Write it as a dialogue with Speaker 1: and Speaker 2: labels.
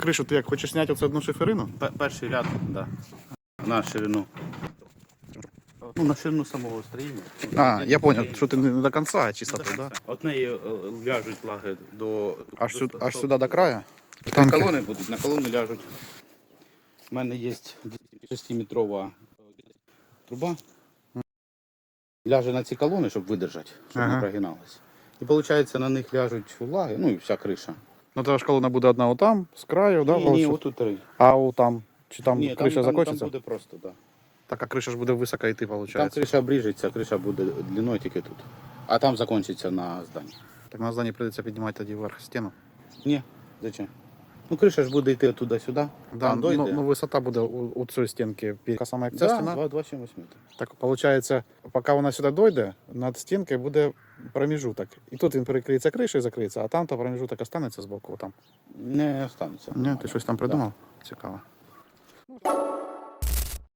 Speaker 1: кришу ти як хочеш зняти оце одну шиферину?
Speaker 2: Перший ряд, да. На ширину. Ну, на ширину самого строєння.
Speaker 1: А, я зрозумів, що ти не до кінця, а чисто да?
Speaker 2: От неї е, ляжуть лаги до.
Speaker 1: Аж,
Speaker 2: до
Speaker 1: сюди, аж сюди до краю.
Speaker 2: На колони будуть, на колони ляжуть. У мене є 6-метрова труба. Ляже на ці колони, щоб видержати, щоб
Speaker 1: Ага.
Speaker 2: не прогиналось. І виходить, на них ляжуть лаги, ну і вся криша.
Speaker 1: Ну тоді ж колона буде одна отам, з краю, да?
Speaker 2: ні, ні,
Speaker 1: получиться?
Speaker 2: отут три.
Speaker 1: А у там, чи там
Speaker 2: ні,
Speaker 1: криша
Speaker 2: там, там, там буде просто, так. Да.
Speaker 1: Так, а криша ж буде висока йти,
Speaker 2: Там
Speaker 1: виходить.
Speaker 2: криша обріжеться, криша буде длиною тільки тут. А там закінчиться на зданні.
Speaker 1: Так на здані прийдеться піднімати тоді вверх стіну.
Speaker 2: Ні, зачем? Ну криша ж буде йти туди-сюди.
Speaker 1: Да,
Speaker 2: там дойде.
Speaker 1: ну, ну висота буде у, у цієї стінки. Така сама, як ця
Speaker 2: да,
Speaker 1: стіна.
Speaker 2: 2,8 метрів.
Speaker 1: Так виходить, поки вона сюди дойде, над стінкою буде проміжуток. І тут він перекриється кришею, закриється, а там то проміжуток останеться з боку. Там.
Speaker 2: Не останеться.
Speaker 1: Ні, ти щось там придумав? Цікаво.